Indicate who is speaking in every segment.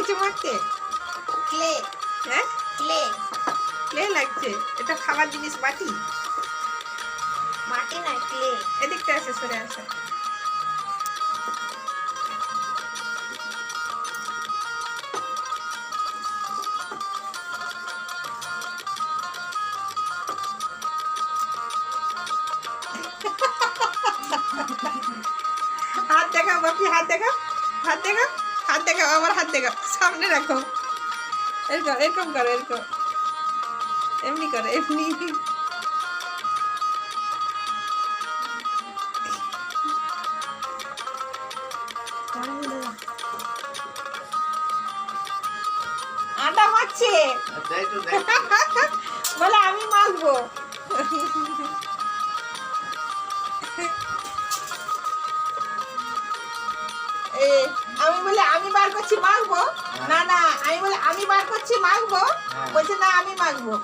Speaker 1: লাগছে মাখতে
Speaker 2: ক্লে।
Speaker 1: হ্যাঁ?
Speaker 2: ক্লে।
Speaker 1: ক্লে লাগছে। এটা খাবার জিনিস বাটি
Speaker 2: মাটি না ক্লে।
Speaker 1: এদিকটা আছে সরে আসে। হাত দেখাও বাপি হাত দেখাও। হাত দেখাও। হাত দেখাও আবার হাত দেখাও, সামনে রাখো। এরকম এরকম করো, এরকম। এমনি করো, এমনি। বলে আমি মাখবো। আমি বলে আমি বার করছি মাখবো না না আমি বলে আমি বার করছি মাখবো
Speaker 3: হ্যাঁ।
Speaker 1: বলছে না আমি মাখবো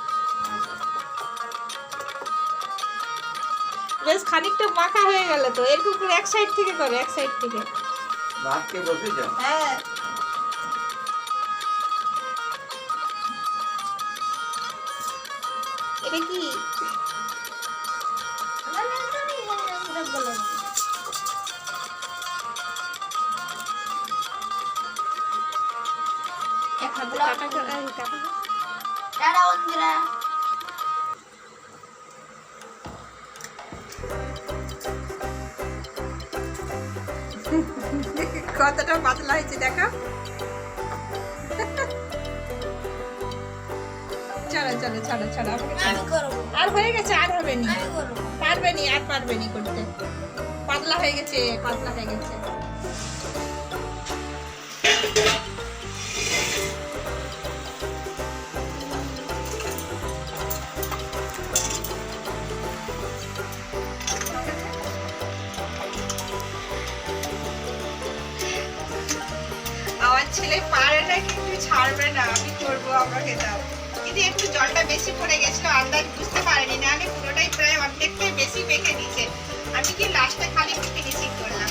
Speaker 1: বেশ খানিকটা মাখা হয়ে গেল তো এরকম করে এক সাইড থেকে করো এক সাইড থেকে
Speaker 3: ভাবকে বসে যাও
Speaker 1: হ্যাঁ এটা কি
Speaker 2: টাটা বন্ধুরা
Speaker 1: কতটা পাতলা হয়েছে দেখো। চলো চলো আমাকে ছাড়ো। আর হয়ে গেছে। আর হবে নি। পারবে নি আর পারবে নি করতে। পাতলা হয়ে গেছে পাতলা হয়ে গেছে। ছেলে পারে না কিন্তু ছাড়বে না? আমি করব আমরা খেতাম কিন্তু একটু জলটা বেশি পড়ে গেছিল, আন্দাজ বুঝতে পারিনি। না, আমি পুরোটাই প্রায় অর্ধেকটাই বেশি পেকে দিয়েছে আমি কি লাস্টে খালি একটু ফিনিশিং করলাম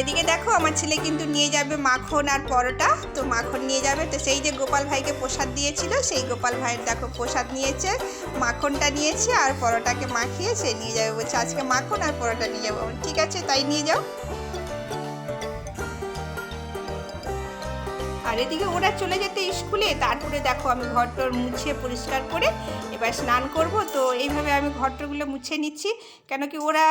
Speaker 1: এদিকে দেখো, আমার ছেলে কিন্তু নিয়ে যাবে মাখন আর পরোটা। তো মাখন নিয়ে যাবে। তো সেই যে গোপাল ভাইকে প্রসাদ দিয়েছিল, সেই গোপাল ভাইয়ের দেখো প্রসাদ নিয়েছে, মাখনটা নিয়েছে আর পরোটাকে মাখিয়ে সে নিয়ে যাবে। বলছে, আজকে মাখন আর পরোটা নিয়ে যাব। ঠিক আছে, তাই নিয়ে যাও। আর এদিকে ওরা চলে যেতে স্কুলে, তারপরে দেখো আমি ঘরটর মুছে পরিষ্কার করে এবার স্নান করব। তো এইভাবে আমি ঘরটরগুলো মুছে নিচ্ছি। কেন কি ওরা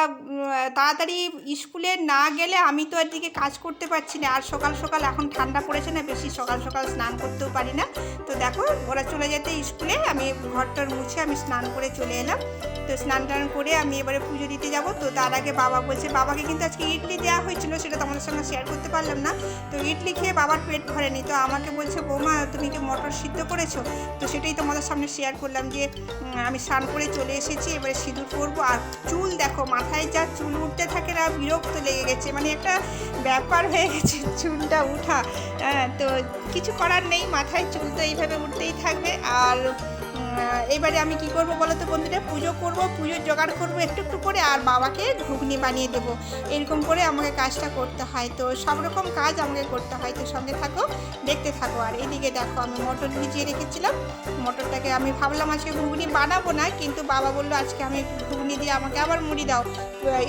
Speaker 1: তাড়াতাড়ি স্কুলে না গেলে আমি তো এদিকে কাজ করতে পারছি না। আর সকাল সকাল এখন ঠান্ডা পড়েছে না, বেশি সকাল সকাল স্নান করতেও পারি না। তো দেখো, ওরা চলে যেতে স্কুলে, আমি ঘরটর মুছে আমি স্নান করে চলে এলাম। তো স্নান টান করে আমি এবারে পুজো দিতে যাব। তো তার আগে বাবা বলছে বাবাকে কিন্তু আজকে ইডলি দেওয়া হয়েছিল সেটা তোমাদের সঙ্গে শেয়ার করতে পারলাম না। তো ইডলি খেয়ে বাবার পেট ভরেনি। তো আমাকে বলছে বৌমা তুমি কি মটর সিদ্ধ করেছ? তো সেটাই তোমাদের সামনে শেয়ার করলাম যে আমি স্নান করে চলে এসেছি এবারে সিঁদুর করব আর চুল দেখো মাথায় যা চুল উঠতে থাকে না বিরক্ত লেগে গেছে। মানে একটা ব্যাপার হয়ে গেছে চুলটা উঠা। হ্যাঁ, তো কিছু করার নেই মাথায় চুল তো এইভাবে উঠতেই থাকবে। আর এবারে আমি কি করব বলো তো বন্ধুরা? পুজো করব, পুজোর জোগাড় করব একটু একটু করে আর বাবাকে ঘুগনি বানিয়ে দেবো। এরকম করে আমাকে কাজটা করতে হয়। তো সব রকম কাজ আমাকে করতে হয়। তো সঙ্গে থাকো, দেখতে থাকো। আর এদিকে দেখো, আমি মটর ভিজিয়ে রেখেছিলাম। মটরটাকে আমি ভাবলাম আজকে ঘুগনি বানাবো না, কিন্তু বাবা বলল, আজকে আমি ঘুগনি দিয়ে আমাকে আবার মুড়ি দাও।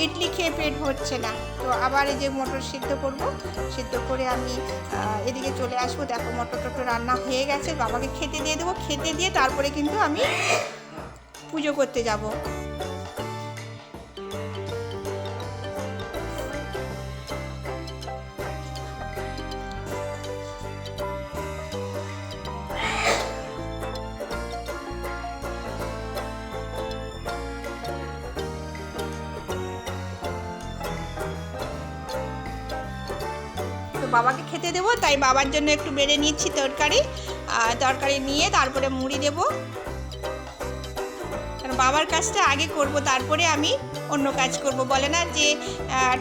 Speaker 1: ইডলি খেয়ে পেট ভরছে না। তো আবার এই যে মটর সিদ্ধ করব, সিদ্ধ করে আমি এদিকে চলে আসব। দেখো মটর টটর রান্না হয়ে গেছে, বাবাকে খেতে দিয়ে দেবো, খেতে দিয়ে তারপরে কিন্তু আমি পুজো করতে যাব। বাবাকে খেতে দেবো, তাই বাবার জন্য একটু বেড়ে নিচ্ছি তরকারি তরকারি নিয়ে তারপরে মুড়ি দেবো। কারণ বাবার কাজটা আগে করব, তারপরে আমি অন্য কাজ করব। বলে না যে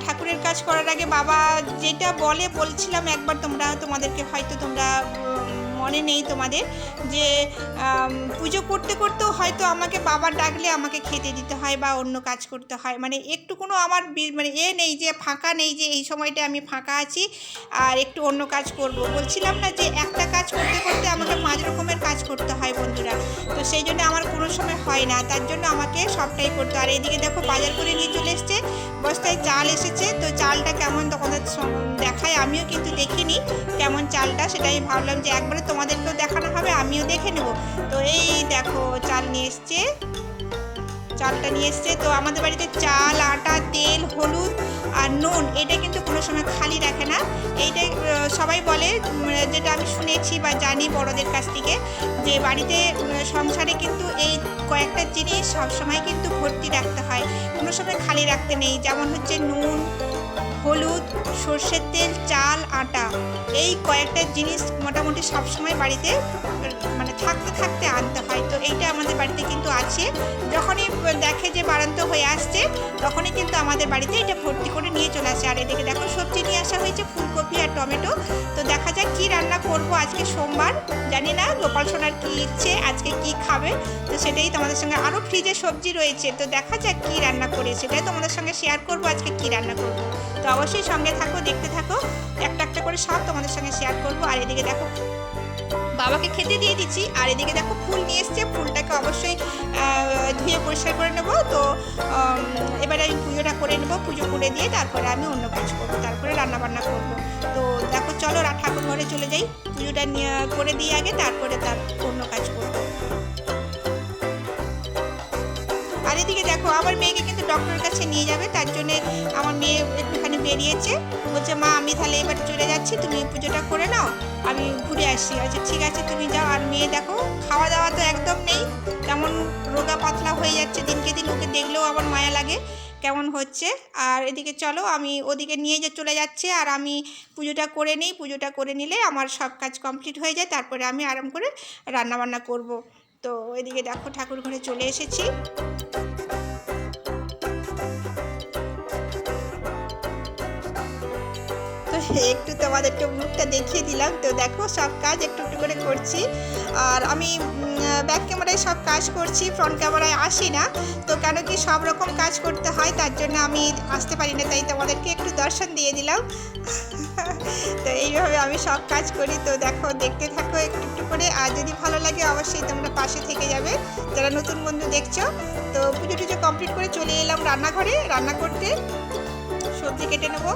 Speaker 1: ঠাকুরের কাজ করার আগে বাবা যেটা বলে বলছিলাম একবার, তোমরা তোমাদেরকে হয়তো তোমরা মনে নেই তোমাদের যে পুজো করতে করতেও হয়তো আমাকে বাবা ডাকলে আমাকে খেতে দিতে হয় বা অন্য কাজ করতে হয়। মানে একটু কোনো আমার মানে এ নেই যে, ফাঁকা নেই যে, এই সময়টা আমি ফাঁকা আছি আর একটু অন্য কাজ করব। বলছিলাম না যে, একটা কাজ করতে করতে আমাকে পাঁচ রকমের কাজ করতে হয় বন্ধুরা। তো সেই জন্য আমার কোনো সময় হয় না। তার জন্য আমাকে সবটাই করতে। আর এদিকে দেখো, বাজার করে নিয়ে চলে এসছে। বস্তায় চাল এসেছে, তো চালটা কেমন তোমাদের দেখায়? আমিও কিন্তু দেখিনি কেমন চালটা, সেটাই ভাবলাম যে একবারে তোমাদেরকেও দেখানো হবে, আমিও দেখে নেব। তো এই দেখো, চাল নিয়ে এসছে। চালটা নিয়ে এসছে। তো আমাদের বাড়িতে চাল, আটা, তেল, হলুদ আর নুন, এটা কিন্তু কোনো সময় খালি রাখে না। এইটাই সবাই বলে যেটা আমি শুনেছি বা জানি বড়দের কাছ থেকে, যে বাড়িতে সংসারে কিন্তু এই কয়েকটা জিনিস সবসময় কিন্তু ভর্তি রাখতে হয়। কোনো সময় খালি রাখতে নেই, যেমন হচ্ছে নুন, হলুদ, সর্ষের তেল, চাল, আটা। এই কয়েকটা জিনিস মোটামুটি সবসময় বাড়িতে থাকতে থাকতে আনতে হয়। তো এইটা আমাদের বাড়িতে কিন্তু আছে। যখনই দেখে যে বাড়ান্ত হয়ে আসছে, তখনই কিন্তু আমাদের বাড়িতে এটা ভর্তি করে নিয়ে চলে আসে। আর এদিকে দেখো, সবজি নিয়ে আসা হয়েছে ফুলকপি আর টমেটো। তো দেখা যাক কি রান্না করব আজকে সোমবার। জানি না গোপাল সোনার কী ইচ্ছে, আজকে কি খাবে। তো সেটাই তোমাদের সঙ্গে আরও ফ্রিজে সবজি রয়েছে। তো দেখা যাক কি রান্না করে, সেটাই তোমাদের সঙ্গে শেয়ার করব আজকে কি রান্না করব। তো অবশ্যই সঙ্গে থাকো, দেখতে থাকো। একটা একটা করে সব তোমাদের সঙ্গে শেয়ার করব। আর এদিকে দেখো বাবাকে খেতে দিয়ে দিচ্ছি। আর এদিকে দেখো ফুল নিয়ে এসছে। ফুলটাকে অবশ্যই ধুয়ে পরিষ্কার করে নেব। তো এবারে আমি পুজোটা করে নেব। পুজো করে দিয়ে তারপরে আমি অন্য কাজ করব। তারপরে রান্না বান্না করব। তো দেখো, চলো ঠাকুর ঘরে চলে যাই। পুজোটা নিয়ে, করে দিয়ে আগে। তারপরে তার অন্য কাজ করব। আর এদিকে দেখো, আমার মেয়েকে কিন্তু ডক্টরের কাছে নিয়ে যাবে, তার জন্য আমার মেয়ে একটুখানি বেরিয়েছে। বলছে, মা, আমি তাহলে এবার চলে যাচ্ছি, তুমি পুজোটা করে নাও, আমি ঘুরে আসি আচ্ছা ঠিক আছে, তুমি যাও, আর মেয়ে দেখো খাওয়া দাওয়া তো একদম নেই, কেমন রোগা পাতলা হয়ে যাচ্ছে, দিনকে দিন ওকে দেখলেও আমার মায়া লাগে, কেমন হচ্ছে? আর এদিকে চলো, আমি ওদিকে নিয়ে যে চলে যাচ্ছে, আর আমি পুজোটা করে নিই, পুজোটা করে নিলে আমার সব কাজ কমপ্লিট হয়ে যায়, তারপরে আমি আরাম করে রান্না বান্না করব। তো এদিকে দেখো, ঠাকুর ঘরে চলে এসেছি। একটু তোমাদেরকে মুখটা দেখিয়ে দিলাম। তো দেখো, সব কাজ একটু একটু করে করছি। আর আমি ব্যাক ক্যামেরায় সব কাজ করছি ফ্রন্ট ক্যামেরায় আসি না। তো কেন কি সব রকম কাজ করতে হয়, তার জন্য আমি আসতে পারি না, তাই তোমাদেরকে একটু দর্শন দিয়ে দিলাম। তো এইভাবে আমি সব কাজ করি। তো দেখো, দেখতে থাকো একটু একটু করে। আর যদি ভালো লাগে, অবশ্যই তোমরা পাশে থেকে যাবে। যারা নতুন বন্ধু দেখছ, তো পুজো টুজো কমপ্লিট করে চলে এলাম রান্নাঘরে। রান্না করতে সবজি কেটে নেব।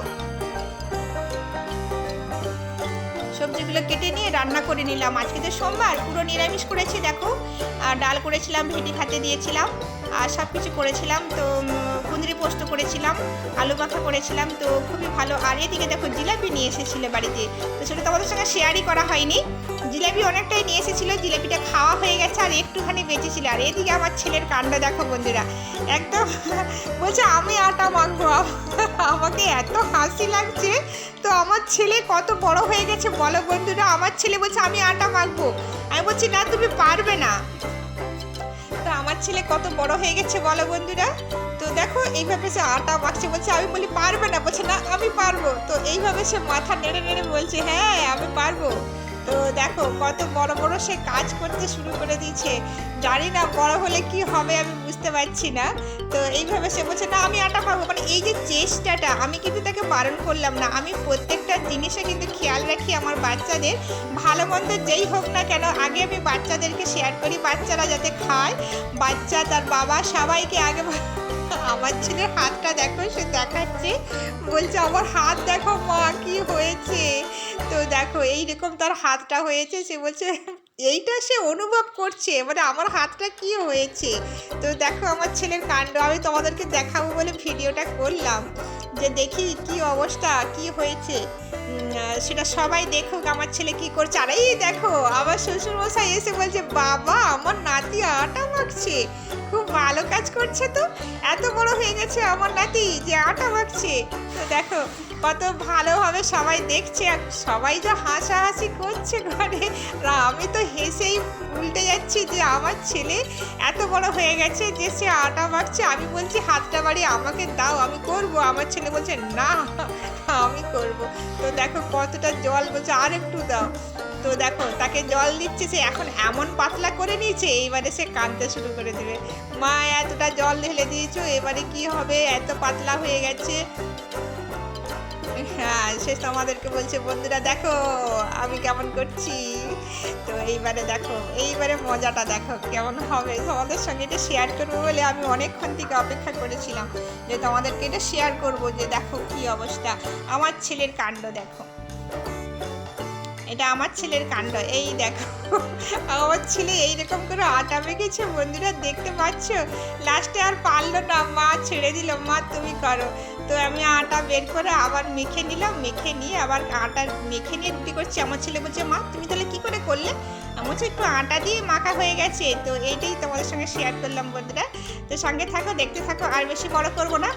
Speaker 1: সবজিগুলো কেটে নিয়ে রান্না করে নিলাম। আজকে তো সোমবার, পুরো নিরামিষ করেছি, দেখো। আর ডাল করেছিলাম ভেটি খাতে দিয়েছিলাম। আর সব কিছু করেছিলাম, তো কুঁদরি পোস্ত করেছিলাম, আলু মাখা করেছিলাম, তো খুবই ভালো। আর এদিকে দেখো জিলাপি নিয়ে এসেছিলে বাড়িতে, তো সেটা তোমাদের সঙ্গে শেয়ারই করা হয়নি। জিলাপি অনেকটাই নিয়ে এসেছিল, জিলাপিটা খাওয়া হয়ে গেছে আর একটুখানি বেঁচেছিল। আর এদিকে আমার ছেলের কাণ্ড দেখো বন্ধুরা, একদম বলছে, আমি আটা মাখবো। আমাকে এত হাসি লাগছে। তো আমার ছেলে কত বড় হয়ে গেছে বলো বন্ধুরা, আমার ছেলে বলছে, আমি আটা মাখবো। আমি বলছি, না, তুমি পারবে না। ছেলে কত বড় হয়ে গেছে বলো বন্ধুরা? তো দেখো, এইভাবে সে আটা মাখছে, বলছে, আমি বলি, পারবে না। বলছে, না, আমি পারব। তো এইভাবে সে মাথা নেড়ে নেড়ে বলছে হ্যাঁ আমি পারব। তো দেখো, কত বড় বড় সে কাজ করতে শুরু করে দিয়েছে। জানি না বড় হলে কি হবে আমি বুঝতে পারছি না। তো এইভাবে সে বলছে, না, আমি আটা পাবো মানে এই যে চেষ্টাটা, আমি কিন্তু তাকে বারণ করলাম না। আমি প্রত্যেকটা জিনিসে কিন্তু খেয়াল রাখি আমার বাচ্চাদের। ভালো মন্দ যেই হোক না কেন, আগে আমি বাচ্চাদেরকে শেয়ার করি। বাচ্চারা যাতে খায়, বাচ্চা তার বাবা সবাইকে আগে আমার ছেলের হাতটা দেখো, সে দেখাচ্ছে। বলছে, আমার হাত দেখো মা, কি হয়েছে? তো দেখো, এইরকম তার হাতটা হয়েছে, সে বলছে, এইটা সে অনুভব করছে মানে আমার হাতটা কি হয়েছে? তো দেখো, আমার ছেলের কাণ্ড, আমি তোমাদেরকে দেখাবো বলে ভিডিওটা করলাম। যে দেখি কি অবস্থা, কি হয়েছে? সেটা সবাই দেখুক, আমার ছেলে কি করছে? আর, এই দেখো, আমার শ্বশুর মশাই এসে বলছে, বাবা, আমার নাতি আটা মাখছে। খুব ভালো কাজ করছে তো। এত বড় হয়ে গেছে আমার নাতি যে আটা মাখছে। তো দেখো কত ভালোভাবে সবাই দেখছে আর সবাই যা হাসাহাসি করছে ঘরে। আমি তো হেসেই উল্টে যাচ্ছি যে আমার ছেলে এত বড় হয়ে গেছে যে সে আটা মাখছে। আমি বলছি, হাতটা বাড়ি আমাকে দাও, আমি করব। আমার ছেলে বলছে, না, আমি করব। তো দেখো কতটা জল বলছে, আর একটু দাও। তো দেখো তাকে জল দিচ্ছে, সে এখন এমন পাতলা করে নিয়েছে, এইবারে সে কাঁদতে শুরু করে দেবে। মা, এতটা জল ঢেলে দিয়েছ, এবারে কি হবে? এত পাতলা হয়ে গেছে। হ্যাঁ সে তোমাদেরকে বলছে, বন্ধুরা, দেখো, আমি কেমন করছি? তো এইবারে দেখো, এইবারে মজাটা দেখো কেমন হবে। তোমাদের সঙ্গে এটা শেয়ার করব বলে আমি অনেকক্ষণ থেকে অপেক্ষা করেছিলাম যে তোমাদেরকে এটা শেয়ার করব যে দেখো কি অবস্থা। আমার ছেলের কাণ্ড দেখো। এটা আমার ছেলের কাণ্ড। এই দেখো, আমার ছেলে এইরকম করে আটা মেখেছে, বন্ধুরা দেখতে পাচ্ছ? লাস্টে আর পারল না, মা ছেড়ে দিল, মা, তুমি করো। তো আমি আটা বের করে আবার মেখে নিলাম, মেখে নিয়ে আবার আটা মেখে নিয়ে রুটি করছি। আমার ছেলে বলছে, মা, তুমি তাহলে কী করে করলে? আমি বলছি, একটু আটা দিয়ে মাখা হয়ে গেছে। তো এইটাই তোমাদের সঙ্গে শেয়ার করলাম, বন্ধুরা। তো সঙ্গে থাকো, দেখতে থাকো, আর বেশি বড় করব না।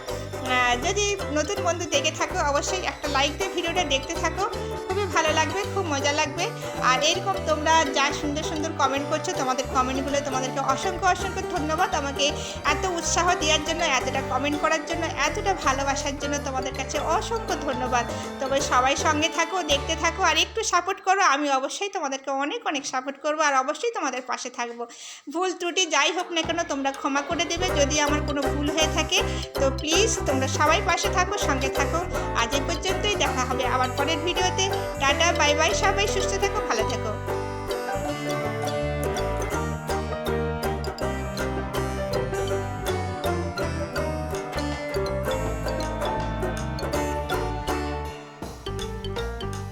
Speaker 1: যদি নতুন বন্ধু দেখে থাকো, অবশ্যই একটা লাইক দিয়ে ভিডিওটা দেখতে থাকো। খুবই ভালো লাগবে, খুব মজা লাগবে। আর এরকম তোমরা যা সুন্দর সুন্দর কমেন্ট করছ, তোমাদের কমেন্টগুলো তোমাদেরকে অসংখ্য অসংখ্য ধন্যবাদ। আমাকে এত উৎসাহ দেওয়ার জন্য, এতটা কমেন্ট করার জন্য, এতটা ভালোবাসার জন্য তোমাদের কাছে অসংখ্য ধন্যবাদ। তবে সবাই সঙ্গে থাকো, দেখতে থাকো, আর একটু সাপোর্ট করো। আমি অবশ্যই তোমাদেরকে অনেক অনেক সাপোর্ট করব, আর অবশ্যই তোমাদের পাশে থাকব। ভুল ত্রুটি যাই হোক না কেন, তোমরা ক্ষমা করে দেবে। যদি আমার কোনো ভুল হয়ে থাকে, তো প্লিজ তোমরা সবাই পাশে থাকো, সঙ্গে থাকো। আজ এই পর্যন্তই, দেখা হবে আবার পরের ভিডিওতে টাটা বাই বাই সবাই সুস্থ থাকো ভালো থাকো।